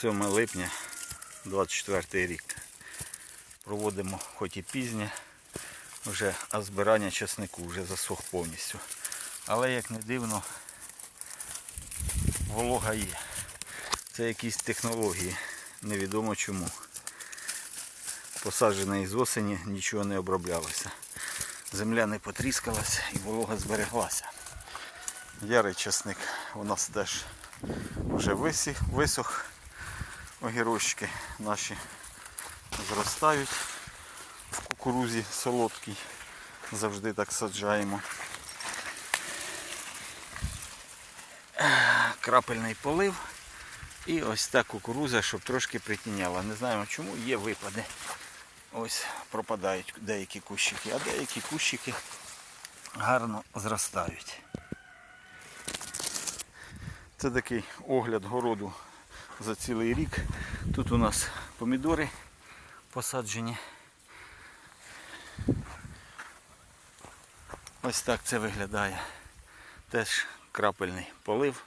7 липня 24 рік. Проводимо хоч і пізнє, вже, а збирання часнику вже засох повністю. Але як не дивно, волога є. Це якісь технології, невідомо чому. Посаджений з осені, нічого не оброблялося. Земля не потріскалася і волога збереглася. Ярий часник у нас теж вже висох. Огірочки наші зростають в кукурузі солодкій. Завжди так саджаємо. Крапельний полив. І ось та кукуруза, щоб трошки притіняла. Не знаємо чому, є випади. Ось пропадають деякі кущики, а деякі кущики гарно зростають. Це такий огляд городу за цілий рік. Тут у нас помідори посаджені. Ось так це виглядає. Теж крапельний полив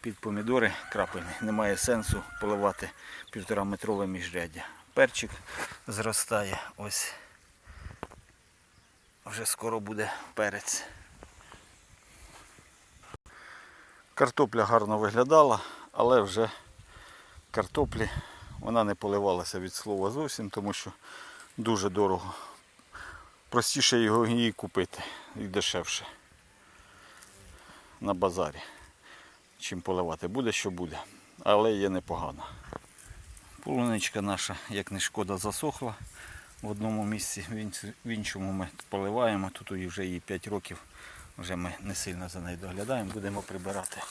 під помідори крапельний. Немає сенсу поливати півтора метрове міжряддя. Перчик зростає. Ось вже скоро буде перець. Картопля гарно виглядала, але вже картоплі вона не поливалася від слова зовсім, тому що дуже дорого. Простіше його її купити і дешевше на базарі, чим поливати. Буде, що буде, але є непогано. Полуничка наша, як не шкода, засохла в одному місці, в іншому ми поливаємо. Тут вже їй 5 років, вже ми не сильно за нею доглядаємо, будемо прибирати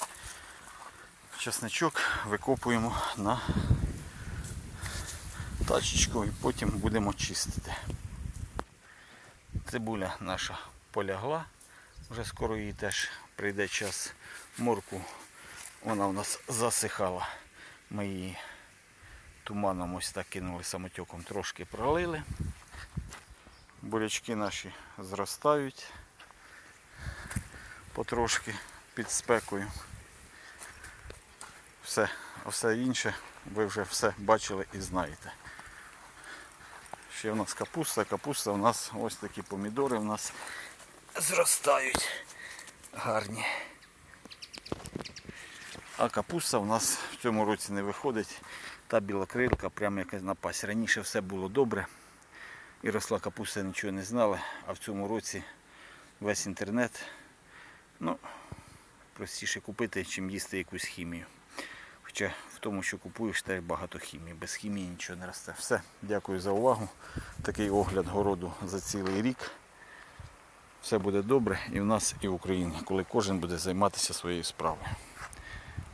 чесничок, викопуємо на тачечку і потім будемо чистити. Цибуля наша полягла, вже скоро їй теж прийде час морку. Вона у нас засихала. Ми її туманом ось так кинули самотеком, трошки пролили. Бурячки наші зростають потрошки під спекою. Все, все інше ви вже все бачили і знаєте. Ще в нас капуста, капуста у нас ось такі помідори у нас зростають гарні. А капуста у нас в цьому році не виходить. Та білокрилка, прямо якась напасть. Раніше все було добре. І росла капуста, нічого не знали. А в цьому році весь інтернет, ну, простіше купити, чим їсти якусь хімію. Хоча в тому, що купуєш, теж багато хімії. Без хімії нічого не росте. Все, дякую за увагу. Такий огляд городу за цілий рік. Все буде добре і в нас, і в Україні, коли кожен буде займатися своєю справою.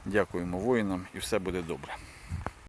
Дякуємо воїнам і все буде добре.